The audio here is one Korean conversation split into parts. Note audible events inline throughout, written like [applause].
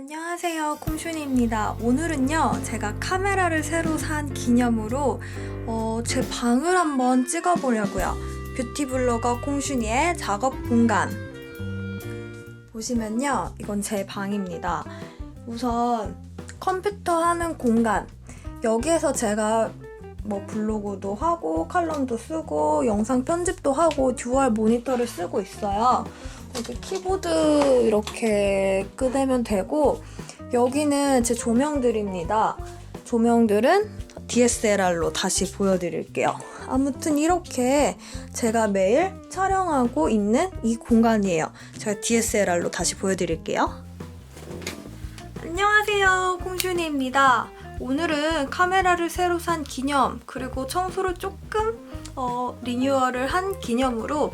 안녕하세요 콩슈니입니다. 오늘은요 제가 카메라를 새로 산 기념으로 어, 제 방을 한번 찍어보려고요. 뷰티 블로거 콩슈니의 작업 공간. 보시면요 이건 제 방입니다. 우선 컴퓨터 하는 공간. 여기에서 제가 뭐 블로그도 하고 칼럼도 쓰고 영상 편집도 하고 듀얼 모니터를 쓰고 있어요 여기 키보드 이렇게 끄대면 되고 여기는 제 조명들입니다. 조명들은 DSLR로 다시 보여드릴게요. 아무튼 이렇게 제가 매일 촬영하고 있는 이 공간이에요. 제가 DSLR로 다시 보여드릴게요. 안녕하세요. 콩슈니입니다. 오늘은 카메라를 새로 산 기념 그리고 청소를 조금 어, 리뉴얼을 한 기념으로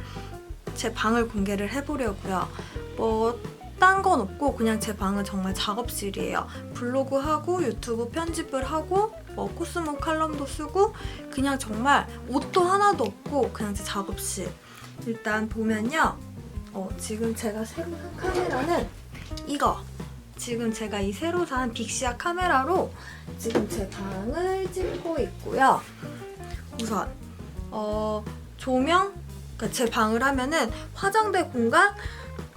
제 방을 공개를 해보려고요. 뭐, 딴건 없고, 그냥 제 방은 정말 작업실이에요. 블로그 하고, 유튜브 편집을 하고, 뭐, 코스모 칼럼도 쓰고, 그냥 정말 옷도 하나도 없고, 그냥 제 작업실. 일단 보면요. 어, 지금 제가 새로 산 카메라는 이거. 지금 제가 이 새로 산 빅시아 카메라로 지금 제 방을 찍고 있고요. 우선, 어, 조명, 제 방을 하면은 화장대 공간,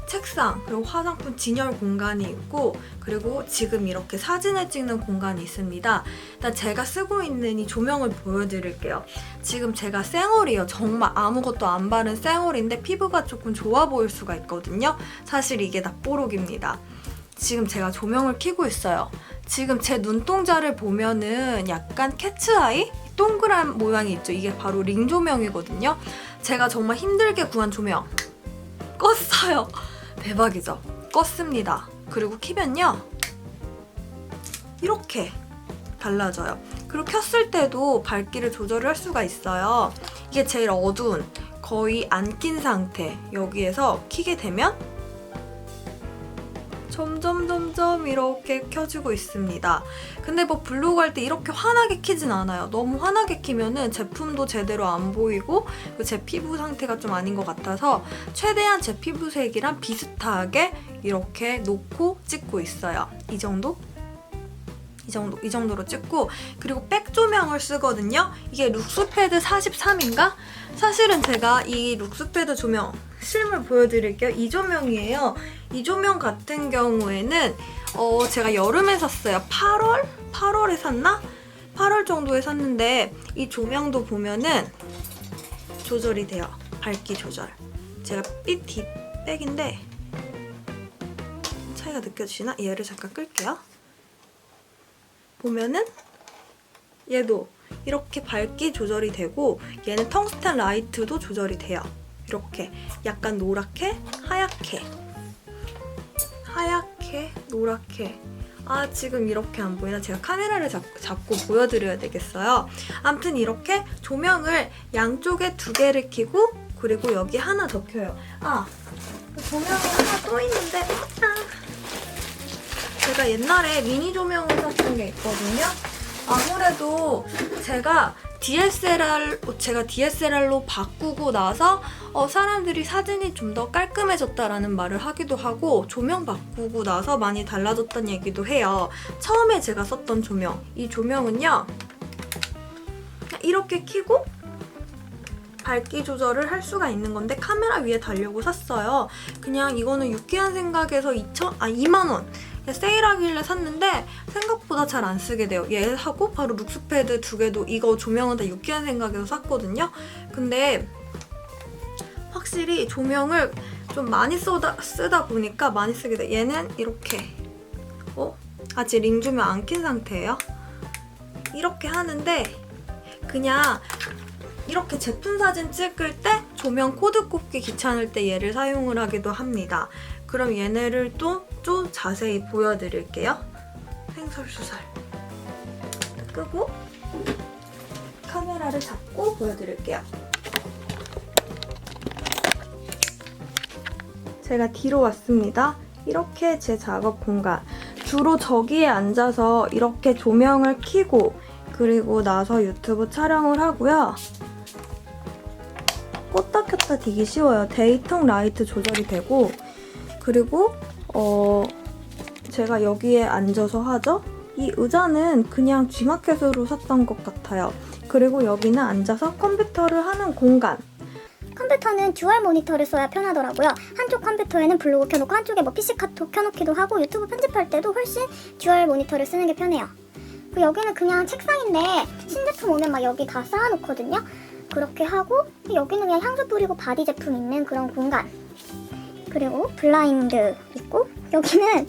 책상, 그리고 화장품 진열 공간이 있고, 그리고 지금 이렇게 사진을 찍는 공간이 있습니다. 일단 제가 쓰고 있는 이 조명을 보여드릴게요. 지금 제가 쌩얼이에요. 정말 아무것도 안 바른 쌩얼인데 피부가 조금 좋아 보일 수가 있거든요. 사실 이게 다 뽀록입니다. 지금 제가 조명을 켜고 있어요. 지금 제 눈동자를 보면은 약간 캐츠아이? 동그란 모양이 있죠. 이게 바로 링 조명이거든요. 제가 정말 힘들게 구한 조명 껐어요. 대박이죠? 껐습니다. 그리고 키면요. 이렇게 달라져요. 그리고 켰을 때도 밝기를 조절을 할 수가 있어요. 이게 제일 어두운 거의 안 낀 상태 여기에서 키게 되면 점점 점점 이렇게 켜지고 있습니다. 근데 뭐 블로그 할 때 이렇게 환하게 키진 않아요. 너무 환하게 키면은 제품도 제대로 안 보이고 그리고 제 피부 상태가 좀 아닌 것 같아서 최대한 제 피부색이랑 비슷하게 이렇게 놓고 찍고 있어요. 이 정도? 이 정도, 이 정도로 찍고 그리고 백 조명을 쓰거든요. 이게 룩스패드 43인가? 사실은 제가 이 룩스패드 조명 실물 보여드릴게요. 이 조명이에요. 이 조명 같은 경우에는 어, 제가 여름에 샀어요. 8월? 8월에 샀나? 8월 정도에 샀는데 이 조명도 보면은 조절이 돼요. 밝기 조절. 제가 삐 뒷백인데 차이가 느껴지시나? 얘를 잠깐 끌게요. 보면은 얘도 이렇게 밝기 조절이 되고 얘는 텅스텐 라이트도 조절이 돼요. 이렇게 약간 노랗게 하얗게 하얗게 노랗게. 아 지금 이렇게 안 보이나? 제가 카메라를 잡, 잡고 보여드려야 되겠어요. 암튼 이렇게 조명을 양쪽에 두 개를 켜고 그리고 여기 하나 더 켜요. 아 조명이 하나 또 있는데 아, 제가 옛날에 미니 조명을 샀던 게 있거든요. 아무래도 제가 DSLR 제가 DSLR로 바꾸고 나서 어, 사람들이 사진이 좀 더 깔끔해졌다라는 말을 하기도 하고 조명 바꾸고 나서 많이 달라졌다는 얘기도 해요. 처음에 제가 썼던 조명 이 조명은요 이렇게 켜고 밝기 조절을 할 수가 있는 건데 카메라 위에 달려고 샀어요. 그냥 이거는 유쾌한 생각에서 2천 아 2만 원 세일하길래 샀는데 생각보다 잘 안 쓰게 돼요. 얘 하고 바로 룩스패드 두 개도 이거 조명은 다 유쾌한 생각에서 샀거든요. 근데 확실히 조명을 좀 많이 쏘다, 쓰다 보니까 많이 쓰게 돼. 얘는 이렇게 어? 아직 링 조명 안킨 상태예요. 이렇게 하는데 그냥 이렇게 제품 사진 찍을 때 조명 코드 꼽기 귀찮을 때 얘를 사용을 하기도 합니다. 그럼 얘네를 또 좀 자세히 보여드릴게요. 횡설수설. 끄고 카메라를 잡고 보여드릴게요. 제가 뒤로 왔습니다. 이렇게 제 작업 공간. 주로 저기에 앉아서 이렇게 조명을 켜고 그리고 나서 유튜브 촬영을 하고요. 껐다 켰다 되기 쉬워요. 데이통 라이트 조절이 되고 그리고 어 제가 여기에 앉아서 하죠. 이 의자는 그냥 G마켓으로 샀던 것 같아요. 그리고 여기는 앉아서 컴퓨터를 하는 공간. 컴퓨터는 듀얼 모니터를 써야 편하더라고요. 한쪽 컴퓨터에는 블로그 켜놓고 한쪽에 뭐 PC 카톡 켜놓기도 하고 유튜브 편집할 때도 훨씬 듀얼 모니터를 쓰는 게 편해요. 그 여기는 그냥 책상인데 신제품 오면 막 여기 다 쌓아놓거든요. 그렇게 하고 여기는 그냥 향수 뿌리고 바디 제품 있는 그런 공간. 그리고 블라인드 있고 여기는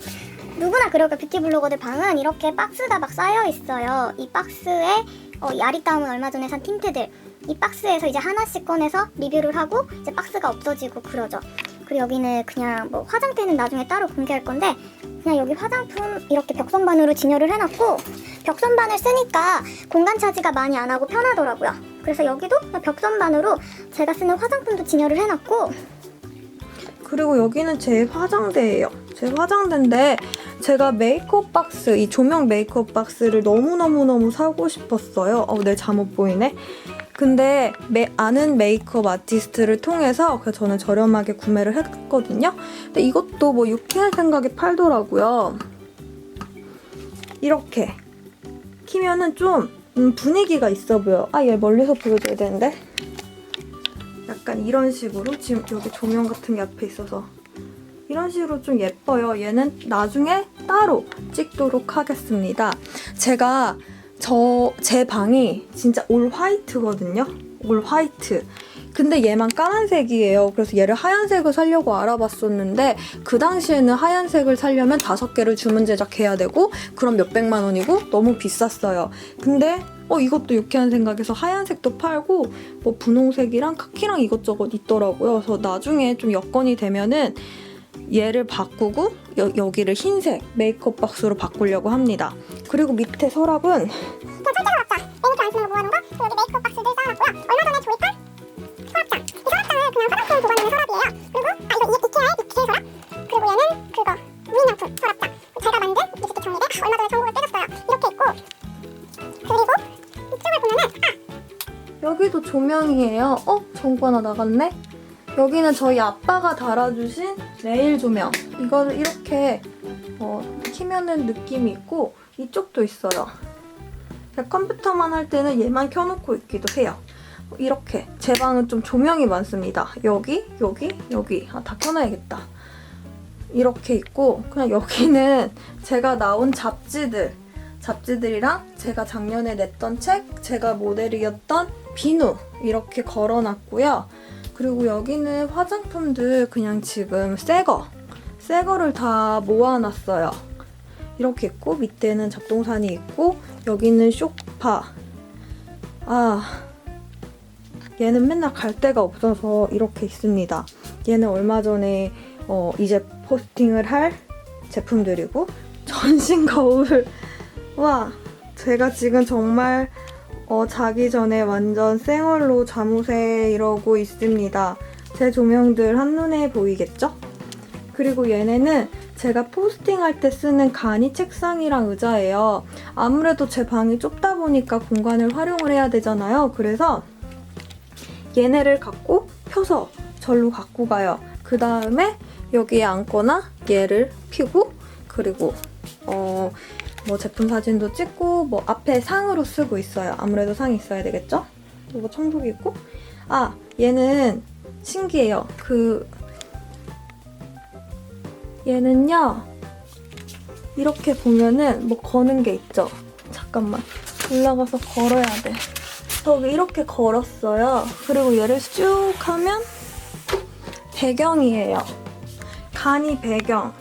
누구나 그럴 거예요. 뷰티 블로거들 방은 이렇게 박스가 막 쌓여 있어요. 이 박스에 어, 이 아리따움은 얼마 전에 산 틴트들 이 박스에서 이제 하나씩 꺼내서 리뷰를 하고 이제 박스가 없어지고 그러죠. 그리고 여기는 그냥 뭐 화장대는 나중에 따로 공개할 건데 그냥 여기 화장품 이렇게 벽선반으로 진열을 해놨고 벽선반을 쓰니까 공간 차지가 많이 안 하고 편하더라고요. 그래서 여기도 벽선반으로 제가 쓰는 화장품도 진열을 해놨고 그리고 여기는 제 화장대예요. 제 화장대인데 제가 메이크업 박스, 이 조명 메이크업 박스를 너무너무너무 사고 싶었어요. 어, 내 잠옷 보이네. 근데 메- 아는 메이크업 아티스트를 통해서 그래서 저는 저렴하게 구매를 했거든요. 근데 이것도 뭐 유쾌한 생각에 팔더라고요. 이렇게 키면은 좀 음, 분위기가 있어 보여. 아, 얘 멀리서 보여줘야 되는데. 약간 이런 식으로 지금 여기 조명 같은 게 앞에 있어서 이런 식으로 좀 예뻐요. 얘는 나중에 따로 찍도록 하겠습니다. 제가 저 제 방이 진짜 올 화이트거든요. 올 화이트. 근데 얘만 까만색이에요. 그래서 얘를 하얀색을 사려고 알아봤었는데 그 당시에는 하얀색을 사려면 다섯 개를 주문 제작해야 되고 그럼 몇백만 원이고 너무 비쌌어요. 근데 어 이것도 유쾌한 생각에서 하얀색도 팔고 뭐 분홍색이랑 카키랑 이것저것 있더라고요. 그래서 나중에 좀 여건이 되면은 얘를 바꾸고 여, 여기를 흰색 메이크업 박스로 바꾸려고 합니다. 그리고 밑에 서랍은 매니큐어 안 쓰는 거 모아놓은 거 그리고 여기 메이크업 조명이에요. 어? 전구 하나 나갔네? 여기는 저희 아빠가 달아주신 레일 조명. 이거를 이렇게 어, 키면은 느낌이 있고 이쪽도 있어요. 제가 컴퓨터만 할 때는 얘만 켜놓고 있기도 해요. 이렇게 제 방은 좀 조명이 많습니다. 여기, 여기, 여기. 아, 다 켜놔야겠다. 이렇게 있고 그냥 여기는 [laughs] 제가 나온 잡지들 잡지들이랑 제가 작년에 냈던 책, 제가 모델이었던 비누 이렇게 걸어놨고요. 그리고 여기는 화장품들 그냥 지금 새 거, 새 거를 다 모아놨어요. 이렇게 있고 밑에는 잡동산이 있고 여기는 쇼파. 아, 얘는 맨날 갈 데가 없어서 이렇게 있습니다. 얘는 얼마 전에 어, 이제 포스팅을 할 제품들이고 전신 거울 와, 제가 지금 정말 어, 자기 전에 완전 생얼로 잠옷에 이러고 있습니다. 제 조명들 한눈에 보이겠죠? 그리고 얘네는 제가 포스팅할 때 쓰는 간이 책상이랑 의자예요. 아무래도 제 방이 좁다 보니까 공간을 활용을 해야 되잖아요. 그래서 얘네를 갖고 펴서 절로 갖고 가요. 그 다음에 여기에 앉거나 얘를 피고 그리고 어, 뭐 제품 사진도 찍고 뭐 앞에 상으로 쓰고 있어요. 아무래도 상이 있어야 되겠죠? 그리고 청소기 있고 아 얘는 신기해요. 그 얘는요 이렇게 보면은 뭐 거는 게 있죠. 잠깐만 올라가서 걸어야 돼. 저기 이렇게 걸었어요. 그리고 얘를 쭉 하면 배경이에요. 간이 배경.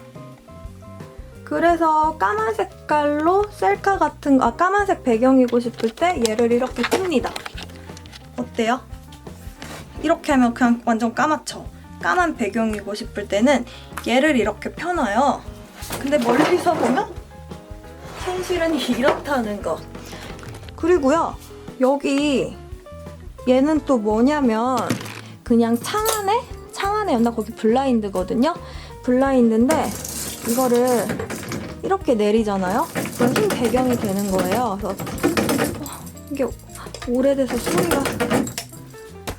그래서 까만 색깔로 셀카 같은 거, 아, 까만색 배경이고 싶을 때 얘를 이렇게 씁니다. 어때요? 이렇게 하면 그냥 완전 까맣죠? 까만 배경이고 싶을 때는 얘를 이렇게 펴놔요. 근데 멀리서 보면 현실은 [laughs] 이렇다는 거. 그리고요, 여기 얘는 또 뭐냐면 그냥 창 안에, 창 안에 연다 거기 블라인드거든요? 블라인드인데 이거를 이렇게 내리잖아요? 그럼 흰 배경이 되는 거예요. 그래서 어, 이게 오래돼서 소리가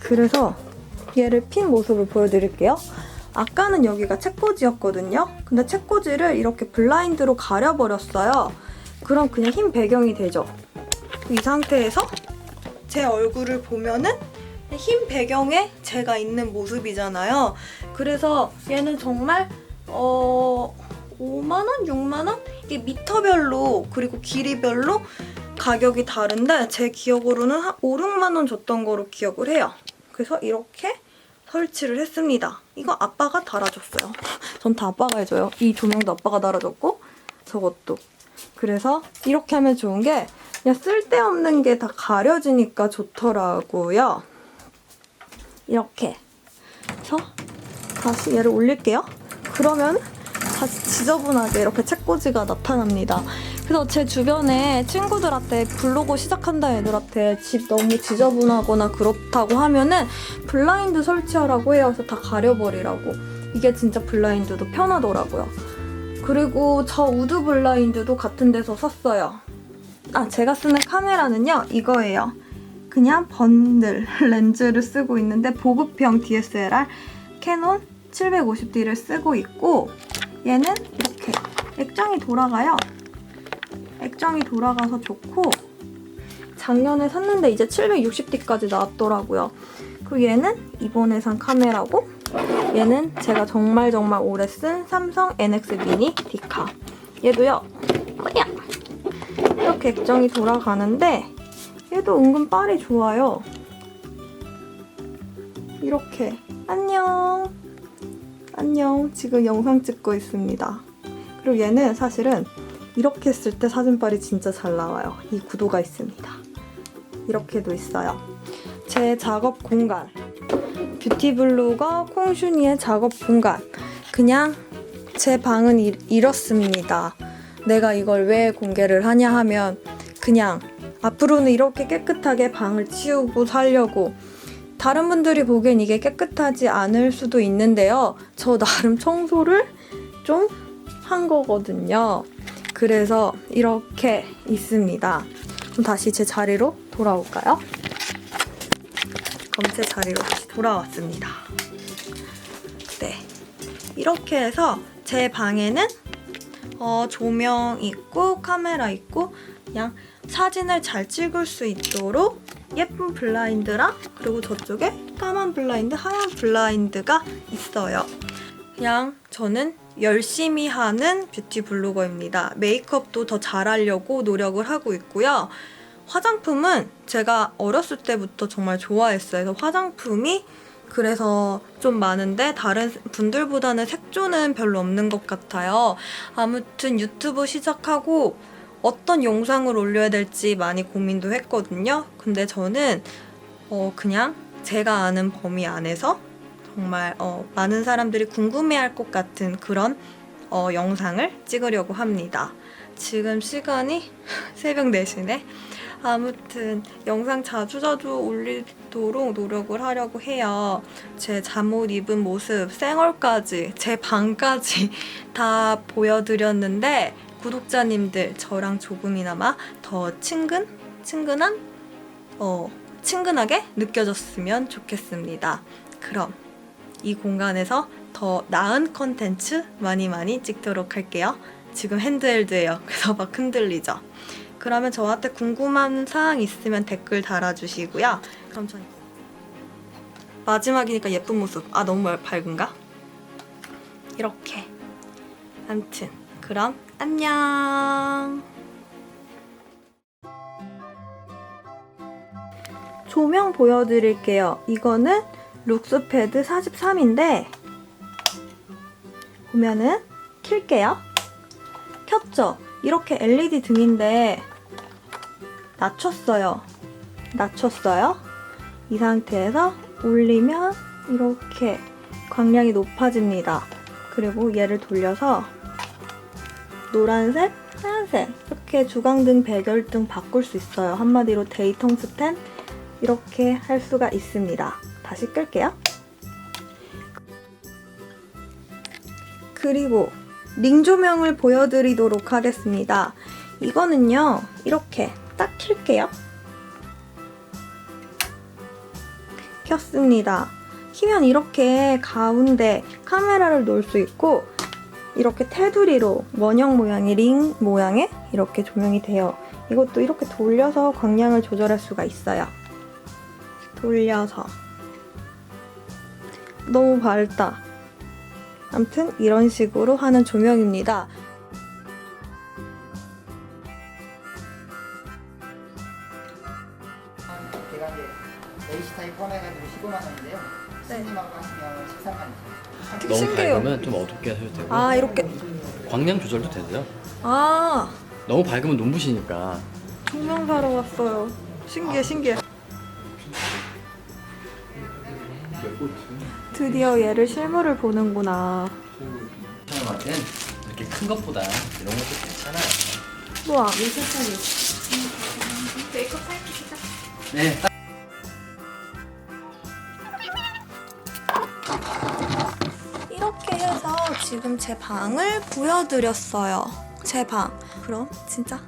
그래서 얘를 핀 모습을 보여드릴게요. 아까는 여기가 책꽂이였거든요. 근데 책꽂이를 이렇게 블라인드로 가려버렸어요. 그럼 그냥 흰 배경이 되죠. 이 상태에서 제 얼굴을 보면은 흰 배경에 제가 있는 모습이잖아요. 그래서 얘는 정말 어 5만 원, 6만 원 이게 미터별로 그리고 길이별로 가격이 다른데 제 기억으로는 한 5, 6만 원 줬던 거로 기억을 해요. 그래서 이렇게 설치를 했습니다. 이거 아빠가 달아줬어요. [laughs] 전 다 아빠가 해줘요. 이 조명도 아빠가 달아줬고 저것도. 그래서 이렇게 하면 좋은 게 그냥 쓸데없는 게 다 가려지니까 좋더라고요. 이렇게 해서 다시 얘를 올릴게요. 그러면 다시 지저분하게 이렇게 책꽂이가 나타납니다. 그래서 제 주변에 친구들한테 블로그 시작한다 애들한테 집 너무 지저분하거나 그렇다고 하면은 블라인드 설치하라고 해요. 그래서 다 가려버리라고. 이게 진짜 블라인드도 편하더라고요. 그리고 저 우드 블라인드도 같은 데서 샀어요. 아, 제가 쓰는 카메라는요, 이거예요. 그냥 번들 [laughs] 렌즈를 쓰고 있는데 보급형 DSLR 캐논 750D를 쓰고 있고 얘는 이렇게 액정이 돌아가요. 액정이 돌아가서 좋고 작년에 샀는데 이제 760D까지 나왔더라고요. 그리고 얘는 이번에 산 카메라고 얘는 제가 정말 정말 오래 쓴 삼성 NX 미니 디카. 얘도요. 이렇게 액정이 돌아가는데 얘도 은근 빨이 좋아요. 이렇게 안녕. 안녕. 지금 영상 찍고 있습니다. 그리고 얘는 사실은 이렇게 했을 때 사진빨이 진짜 잘 나와요. 이 구도가 있습니다. 이렇게도 있어요. 제 작업 공간. 뷰티블로거 콩슈니의 작업 공간. 그냥 제 방은 이, 이렇습니다. 내가 이걸 왜 공개를 하냐 하면 그냥 앞으로는 이렇게 깨끗하게 방을 치우고 살려고 다른 분들이 보기엔 이게 깨끗하지 않을 수도 있는데요. 저 나름 청소를 좀 한 거거든요. 그래서 이렇게 있습니다. 그럼 다시 제 자리로 돌아올까요? 그럼 제 자리로 다시 돌아왔습니다. 네. 이렇게 해서 제 방에는 어, 조명 있고 카메라 있고 그냥 사진을 잘 찍을 수 있도록 예쁜 블라인드랑 그리고 저쪽에 까만 블라인드, 하얀 블라인드가 있어요. 그냥 저는 열심히 하는 뷰티 블로거입니다. 메이크업도 더 잘하려고 노력을 하고 있고요. 화장품은 제가 어렸을 때부터 정말 좋아했어요. 그래서 화장품이 그래서 좀 많은데 다른 분들보다는 색조는 별로 없는 것 같아요. 아무튼 유튜브 시작하고 어떤 영상을 올려야 될지 많이 고민도 했거든요. 근데 저는 어 그냥 제가 아는 범위 안에서 정말 어 많은 사람들이 궁금해할 것 같은 그런 어 영상을 찍으려고 합니다. 지금 시간이 [laughs] 새벽 4시네. 아무튼 영상 자주 자주 올리도록 노력을 하려고 해요. 제 잠옷 입은 모습, 생얼까지, 제 방까지 [laughs] 다 보여드렸는데 구독자님들 저랑 조금이나마 더 친근, 친근한, 어, 친근하게 느껴졌으면 좋겠습니다. 그럼 이 공간에서 더 나은 컨텐츠 많이 많이 찍도록 할게요. 지금 핸드헬드예요. [laughs] 그래서 막 흔들리죠. 그러면 저한테 궁금한 사항 있으면 댓글 달아주시고요. 그럼 전 마지막이니까 예쁜 모습. 아 너무 말- 밝은가? 이렇게. 암튼 그럼 안녕. 조명 보여드릴게요. 이거는 룩스패드 43인데 보면은 킬게요. 켰죠? 이렇게 LED 등인데 낮췄어요. 낮췄어요. 이 상태에서 올리면 이렇게 광량이 높아집니다. 그리고 얘를 돌려서 노란색, 하얀색 이렇게 주광등, 배결등 바꿀 수 있어요. 한마디로 데이통 스탠 이렇게 할 수가 있습니다. 다시 끌게요. 그리고 링 조명을 보여드리도록 하겠습니다. 이거는요, 이렇게 딱 킬게요. 켰습니다. 키면 이렇게 가운데 카메라를 놓을 수 있고 이렇게 테두리로 원형 모양의 링 모양의 이렇게 조명이 돼요. 이것도 이렇게 돌려서 광량을 조절할 수가 있어요. 돌려서 너무 밝다. 아무튼 이런 식으로 하는 조명입니다. AC 타입 꺼내가지고 15만 원인데요. 네. 스님하고 하시면 13만 원. 되게 너무 신기해요. 밝으면 좀 어둡게 하셔도 되고 아 이렇게 광량 조절도 되세요. 아 너무 밝으면 눈부시니까 조명 사러 왔어요. 신기해 신기해. 드디어 얘를 실물을 보는구나. 땐 이렇게 큰 것보다 이런 것도 괜찮아요. 우와. 네, 딱 지금 제 방을 보여드렸어요. 제 방. 그럼 진짜.